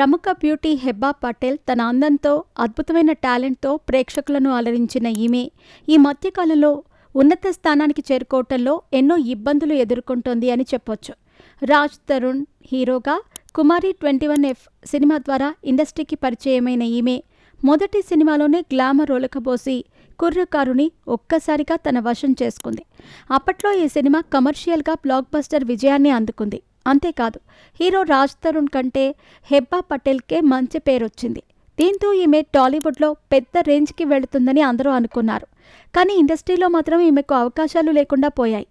ప్రముఖ బ్యూటీ హెబ్బా పటేల్ తన అందంతో అద్భుతమైన టాలెంట్తో ప్రేక్షకులను అలరించిన ఈమె ఈ మధ్యకాలంలో ఉన్నత స్థానానికి చేరుకోవటంలో ఎన్నో ఇబ్బందులు ఎదుర్కొంటోంది అని చెప్పొచ్చు. రాజ్ తరుణ్ హీరోగా కుమారి ట్వంటీ వన్ ఎఫ్ సినిమా ద్వారా ఇండస్ట్రీకి పరిచయమైన ఈమె మొదటి సినిమాలోనే గ్లామర్ ఒలకబోసి కుర్రకారుని ఒక్కసారిగా తన వశం చేసుకుంది. అప్పట్లో ఈ సినిమా కమర్షియల్గా బ్లాక్ బస్టర్ విజయాన్ని అందుకుంది. అంతేకాదు హీరో రాజ్ తరుణ్ కంటే హెబ్బా పటేల్కే మంచి పేరొచ్చింది. దీంతో ఈమె టాలీవుడ్లో పెద్ద రేంజ్కి వెళుతుందని అందరూ అనుకున్నారు. కానీ ఇండస్ట్రీలో మాత్రం ఈమెకు అవకాశాలు లేకుండా పోయాయి.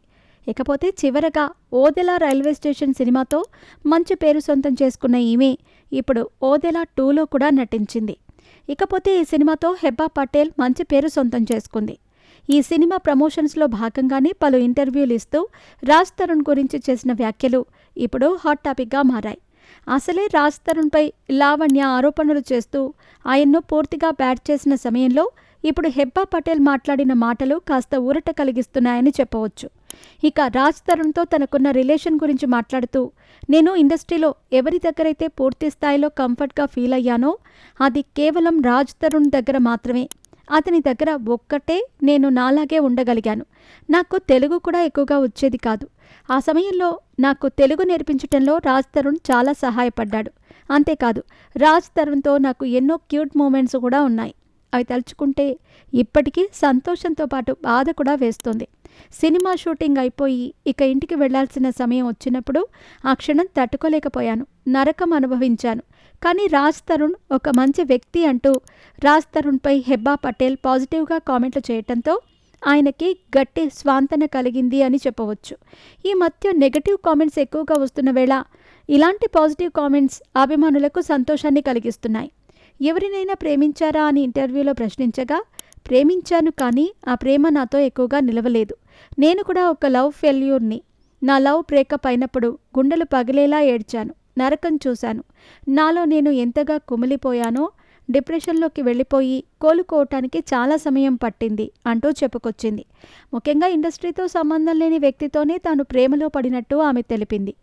ఇకపోతే చివరగా ఓదెలా రైల్వే స్టేషన్ సినిమాతో మంచి పేరు సొంతం చేసుకున్న ఈమె ఇప్పుడు ఓదెలా టూలో కూడా నటించింది. ఇకపోతే ఈ సినిమాతో హెబ్బా పటేల్ మంచి పేరు సొంతం చేసుకుంది. ఈ సినిమా ప్రమోషన్స్లో భాగంగానే పలు ఇంటర్వ్యూలు ఇస్తూ రాజ్ తరుణ్ గురించి చేసిన వ్యాఖ్యలు ఇప్పుడు హాట్ టాపిక్గా మారాయి. అసలే రాజ్ తరుణ్పై లావణ్య ఆరోపణలు చేస్తూ ఆయన్ను పూర్తిగా బ్యాట్ చేసిన సమయంలో ఇప్పుడు హెబ్బా పటేల్ మాట్లాడిన మాటలు కాస్త ఊరట కలిగిస్తున్నాయని చెప్పవచ్చు. ఇక రాజ్ తరుణ్తో తనకున్న రిలేషన్ గురించి మాట్లాడుతూ నేను ఇండస్ట్రీలో ఎవరి దగ్గరైతే పూర్తి స్థాయిలో కంఫర్ట్గా ఫీల్ అయ్యానో అది కేవలం రాజ్ తరుణ్ దగ్గర మాత్రమే. అతని దగ్గర ఒక్కటే నేను నాలాగే ఉండగలిగాను. నాకు తెలుగు కూడా ఎక్కువగా వచ్చేది కాదు. ఆ సమయంలో నాకు తెలుగు నేర్పించటంలో రాజ్ తరుణ్ చాలా సహాయపడ్డాడు. అంతేకాదు రాజ్ తరుణ్తో నాకు ఎన్నో క్యూట్ మూమెంట్స్ కూడా ఉన్నాయి. అవి తలుచుకుంటే ఇప్పటికీ సంతోషంతో పాటు బాధ కూడా వేస్తుంది. సినిమా షూటింగ్ అయిపోయి ఇక ఇంటికి వెళ్ళాల్సిన సమయం వచ్చినప్పుడు ఆ క్షణం తట్టుకోలేకపోయాను. నరకం అనుభవించాను. కానీ రాజ్ తరుణ్ ఒక మంచి వ్యక్తి అంటూ రాజ్ తరుణ్పై హెబ్బా పటేల్ పాజిటివ్గా కామెంట్లు చేయటంతో ఆయనకి గట్టి స్వాంతన కలిగింది అని చెప్పవచ్చు. ఈ మధ్య నెగటివ్ కామెంట్స్ ఎక్కువగా వస్తున్న వేళ ఇలాంటి పాజిటివ్ కామెంట్స్ అభిమానులకు సంతోషాన్ని కలిగిస్తున్నాయి. ఎవరినైనా ప్రేమించారా అని ఇంటర్వ్యూలో ప్రశ్నించగా ప్రేమించాను కానీ ఆ ప్రేమ నాతో ఎక్కువగా నిలవలేదు. నేను కూడా ఒక లవ్ ఫెయిల్యూర్ని నా లవ్ బ్రేకప్ అయినప్పుడు గుండెలు పగిలేలా ఏడ్చాను నరకం చూశాను. నాలో నేను ఎంతగా కుమిలిపోయానో డిప్రెషన్లోకి వెళ్ళిపోయి కోలుకోవటానికి చాలా సమయం పట్టింది అంటూ చెప్పుకొచ్చింది. ముఖ్యంగా ఇండస్ట్రీతో సంబంధం లేని వ్యక్తితోనే తాను ప్రేమలో పడినట్టు ఆమె తెలిపింది.